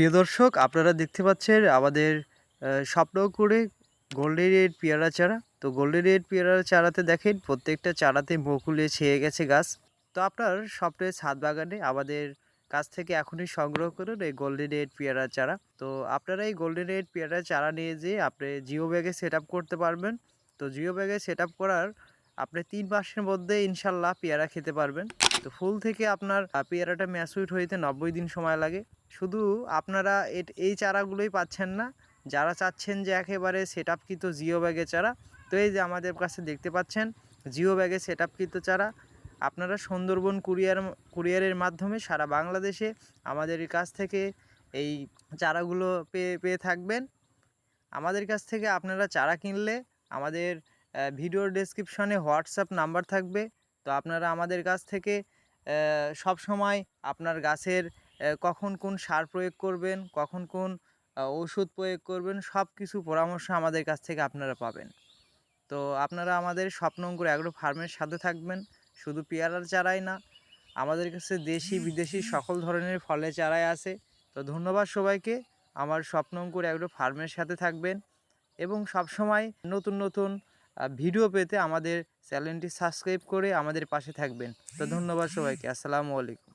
প্রিয় দর্শক, আপনারা দেখতে পাচ্ছেন আমাদের করে গোল্ডেন রেড পেয়ারা চারা। তো গোল্ডেন রেড পেয়ারা চারাতে দেখেন, প্রত্যেকটা চারাতে বকুলে ছেয়ে গেছে গাছ। তো আপনার স্বপ্নের ছাদ বাগানে আমাদের কাছ থেকে এখনই সংগ্রহ করুন এই গোল্ডেন রেড পেয়ারা চারা। তো আপনারা এই গোল্ডেন রেড পেয়ারা চারা নিয়ে যেয়ে আপনি জিও ব্যাগে সেট করতে পারবেন। তো জিও ব্যাগে সেট করার আপনি তিন মাসের মধ্যে ইনশাল্লাহ পেয়ারা খেতে পারবেন। তো ফুল থেকে আপনার পেয়ারাটা ম্যাচুইট হইতে নব্বই দিন সময় লাগে। শুধু আপনারা এই চারাগুলোই পাচ্ছেন না। যারা চাচ্ছেন যে একেবারে সেট আপকৃত জিও ব্যাগে চারা, তো এই যে আমাদের কাছে দেখতে পাচ্ছেন, জিও ব্যাগে সেট আপকৃত চারা। আপনারা সুন্দরবন কুরিয়ার, কুরিয়ারের মাধ্যমে সারা বাংলাদেশে আমাদের কাছ থেকে এই চারাগুলো পেয়ে পেয়ে থাকবেন। আমাদের কাছ থেকে আপনারা চারা কিনলে আমাদের ভিডিওর ডেসক্রিপশনে হোয়াটসঅ্যাপ নাম্বার থাকবে। তো আপনারা আমাদের কাছ থেকে সব সময় আপনার গাছের কখন কোন সার প্রয়োগ করবেন, কখন কোন ওষুধ প্রয়োগ করবেন সব কিছু পরামর্শ আমাদের কাছ থেকে আপনারা পাবেন। তো আপনারা আমাদের স্বপ্নঙ্কুর অ্যাগ্রো ফার্মের সাথে থাকবেন। শুধু পেয়ারার চারাই না, আমাদের কাছে দেশি, বিদেশি সকল ধরনের ফলের চারাই আছে। তো ধন্যবাদ সবাইকে, আমার স্বপ্নঙ্কুর অ্যাগ্রো ফার্মের সাথে থাকবেন এবং সবসময় নতুন নতুন ভিডিও পেতে আমাদের চ্যানেলটি সাবস্ক্রাইব করে আমাদের পাশে থাকবেন। তো ধন্যবাদ সবাইকে। আসসালামু আলাইকুম।